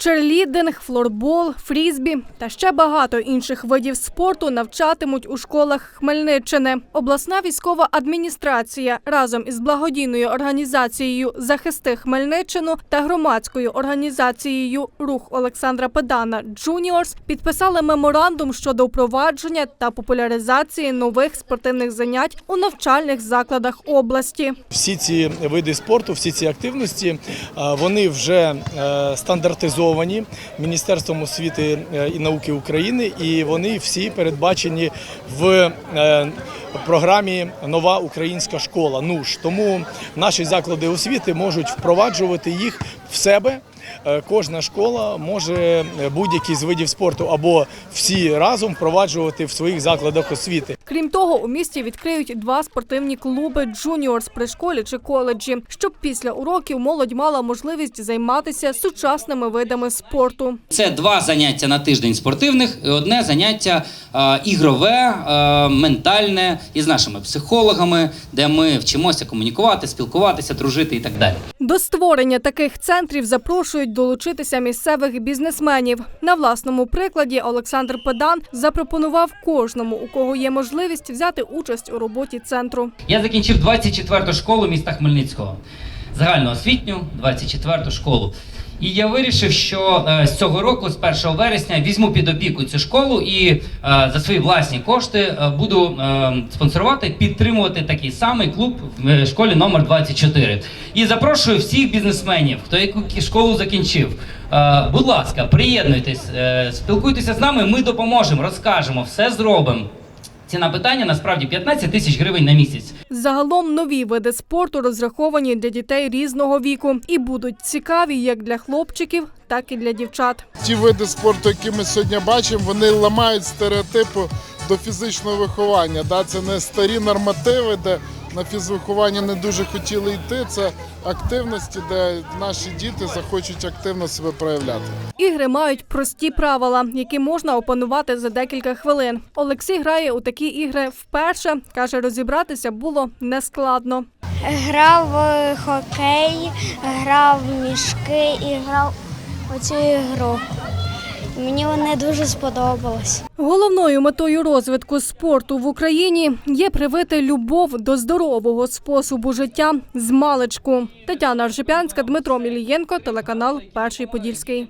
Черлідинг, флорбол, фрізбі та ще багато інших видів спорту навчатимуть у школах Хмельниччини. Обласна військова адміністрація разом із благодійною організацією Захисти Хмельниччину та громадською організацією Рух Олександра Педана Джуніорс підписали меморандум щодо впровадження та популяризації нових спортивних занять у навчальних закладах області. Всі ці види спорту, всі ці активності, вони вже е, стандартизовані Міністерством освіти е, і науки України, і вони всі передбачені в е, програмі Нова українська школа. Ну ж Тому наші заклади освіти можуть впроваджувати їх в себе. Е, Кожна школа може е, будь-який з видів спорту або всі разом впроваджувати в своїх закладах освіти. Крім того, у місті відкриють два спортивні клуби джуніорс при школі чи коледжі, щоб після уроків молодь мала можливість займатися сучасними видами спорту. Це два заняття на тиждень спортивних і одне заняття е, ігрове, е, ментальне із нашими психологами, де ми вчимося комунікувати, спілкуватися, дружити і так далі. До створення таких центрів запрошують долучитися місцевих бізнесменів. На власному прикладі Олександр Педан запропонував кожному, у кого є можливість взяти участь у роботі центру. Я закінчив 24-ту школу міста Хмельницького, загальноосвітню 24-ту школу. І я вирішив, що е, з цього року, з 1 вересня, візьму під опіку цю школу і е, за свої власні кошти е, буду спонсорувати, підтримувати такий самий клуб в школі номер 24. І запрошую всіх бізнесменів, хто яку школу закінчив. Будь ласка, приєднуйтесь, спілкуйтеся з нами. Ми допоможемо, розкажемо, все зробимо. Ціна питання насправді 15 тисяч гривень на місяць. Загалом нові види спорту розраховані для дітей різного віку і будуть цікаві як для хлопчиків, так і для дівчат. Ті види спорту, які ми сьогодні бачимо, вони ламають стереотипи до фізичного виховання. Да? Це не старі нормативи, де на фізвиховання не дуже хотіли йти. Це активності, де наші діти захочуть активно себе проявляти. Ігри мають прості правила, які можна опанувати за декілька хвилин. Олексій грає у такі ігри вперше. каже, розібратися було нескладно. Грав в хокей, грав в мішки і грав у цю ігру. Мені вони дуже сподобались. Головною метою розвитку спорту в Україні є привити любов до здорового способу життя з маличку. Тетяна Аржепянська, Дмитро Мілієнко, телеканал Перший Подільський.